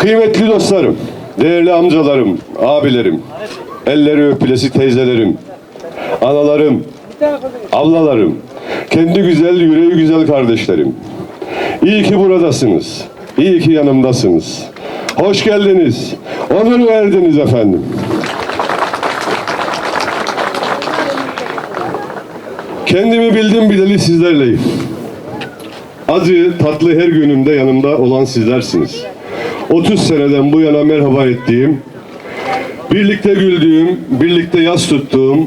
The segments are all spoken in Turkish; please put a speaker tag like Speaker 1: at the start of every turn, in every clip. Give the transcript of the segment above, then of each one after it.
Speaker 1: Kıymetli dostlarım, değerli amcalarım, abilerim, elleri öpülesi teyzelerim, analarım, ablalarım, kendi güzel, yüreği güzel kardeşlerim. İyi ki buradasınız. İyi ki yanımdasınız. Hoş geldiniz. Onur verdiniz efendim. Kendimi bildim bileli sizlerleyim. Acı, tatlı her günümde yanımda olan sizlersiniz. 30 seneden bu yana merhaba ettiğim, birlikte güldüğüm, birlikte yas tuttuğum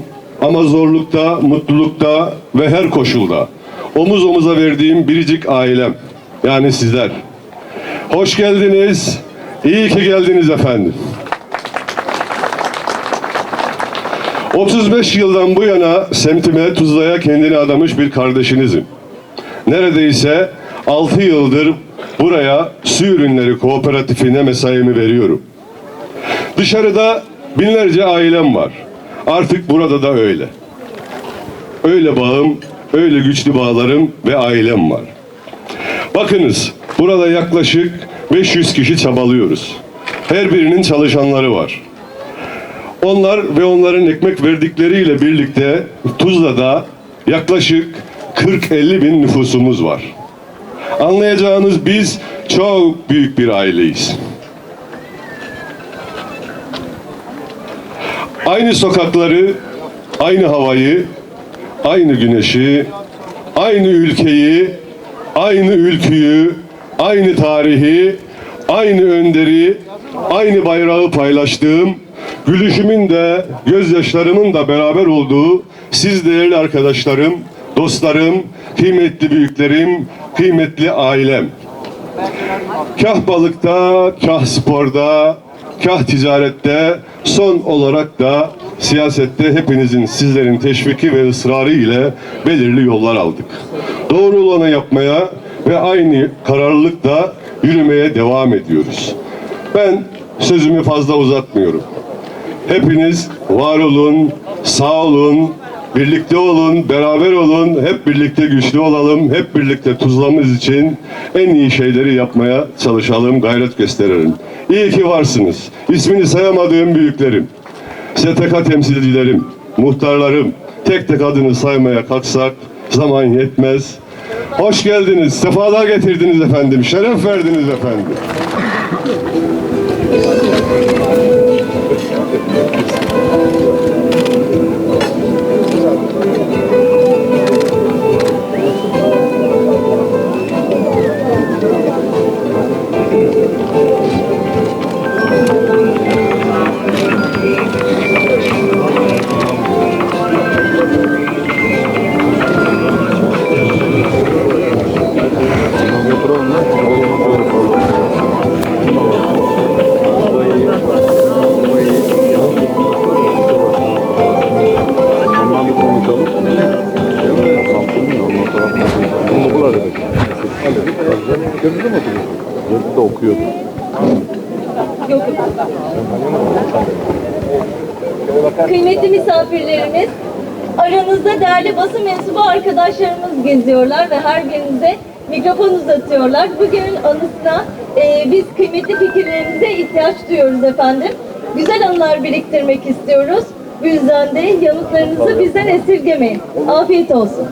Speaker 1: ama zorlukta, mutlulukta ve her koşulda omuz omuza verdiğim biricik ailem. Yani sizler. Hoş geldiniz. İyi ki geldiniz efendim. 35 yıldan bu yana semtime Tuzla'ya kendini adamış bir kardeşinizim. Neredeyse 6 yıldır buraya su ürünleri kooperatifine mesaimi veriyorum. Dışarıda binlerce ailem var. Artık burada da öyle. Öyle bağım, öyle güçlü bağlarım ve ailem var. Bakınız, burada yaklaşık 500 kişi çabalıyoruz. Her birinin çalışanları var. Onlar ve onların ekmek verdikleriyle birlikte Tuzla'da yaklaşık 40-50 bin nüfusumuz var. Anlayacağınız biz çok büyük bir aileyiz. Aynı sokakları, aynı havayı, aynı güneşi, aynı ülkeyi, aynı ülküyü, aynı tarihi, aynı önderi, aynı bayrağı paylaştığım, gülüşümün de gözyaşlarımın da beraber olduğu siz değerli arkadaşlarım, dostlarım, kıymetli büyüklerim, kıymetli ailem. Kah balıkta, kah sporda, kah ticarette, son olarak da siyasette hepinizin, sizlerin teşviki ve ısrarı ile belirli yollar aldık. Doğru olanı yapmaya ve aynı kararlılıkla yürümeye devam ediyoruz. Ben sözümü fazla uzatmıyorum. Hepiniz var olun, sağ olun, birlikte olun, beraber olun, hep birlikte güçlü olalım, hep birlikte tuzlamız için en iyi şeyleri yapmaya çalışalım, gayret gösterelim. İyi ki varsınız. İsmini sayamadığım büyüklerim, STK temsilcilerim, muhtarlarım, tek tek adını saymaya kalksak zaman yetmez. Hoş geldiniz, sefalar getirdiniz efendim, şeref verdiniz efendim.
Speaker 2: Okuyordu.
Speaker 3: Kıymetli misafirlerimiz, aranızda değerli basın mensubu arkadaşlarımız geziyorlar ve her birinize mikrofon uzatıyorlar. Bugünün anısına e, biz kıymetli fikirlerinize ihtiyaç duyuyoruz efendim. Güzel anılar biriktirmek istiyoruz. Bu yüzden de yanıtlarınızı bizden esirgemeyin. Afiyet olsun.